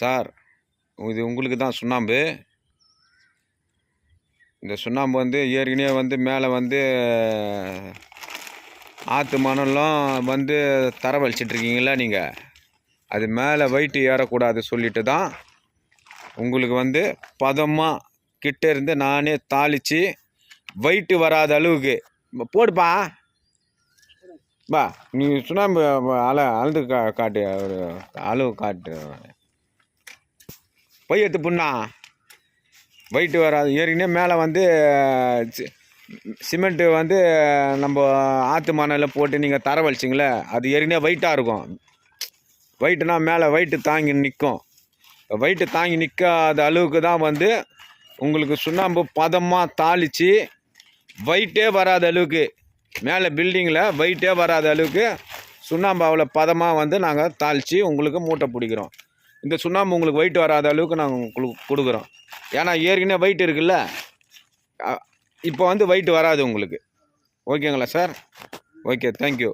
Sir இது உங்களுக்கு தான் சுண்ணாம்பு. இந்த சுண்ணாம்பு வந்து ஏற்கனவே வந்து மேலே வந்து ஆற்று மணலும் வந்து தர வலிச்சிட்ருக்கீங்களா நீங்கள் அது மேலே வெயிட்டு ஏறக்கூடாது சொல்லிட்டு தான் உங்களுக்கு வந்து பதமாக கிட்டே இருந்து நானே தாளித்து வெயிட்டு வராத அளவுக்கு போடுப்பா. பா நீ சுண்ணாம்பு அள அளந்து கா காட்டு ஒரு அளவு காட்டு. போய் எடுத்து புண்ணா. வெயிட்டு வராது. ஏற்கனவே மேலே வந்து சிமெண்ட்டு வந்து நம்ம ஆற்று மணலில் போட்டு நீங்கள் தர வலிச்சிங்களே அது ஏறினே வெயிட்டாக இருக்கும். வெயிட்டுனா மேலே வெயிட்டு தாங்கி நிற்கும். வெயிட்டு தாங்கி நிற்காத அளவுக்கு தான் வந்து உங்களுக்கு சுண்ணாம்பு பதமாக தாளித்து வெயிட்டே வராத அளவுக்கு மேலே பில்டிங்கில் வெயிட்டே வராத அளவுக்கு சுண்ணாம்பு அவ்வளோ பதமாக வந்து நாங்கள் தாளித்து உங்களுக்கு மூட்டை பிடிக்கிறோம். இந்த சுண்ணாம்பு உங்களுக்கு வெயிட் வராத அளவுக்கு நாங்கள் கொடுக்குறோம். ஏன்னா ஏற்கனவே வெயிட் இருக்குல்ல? இப்போ வந்து வெயிட் வராது உங்களுக்கு. ஓகேங்களா சார் ஓகே தேங்க்யூ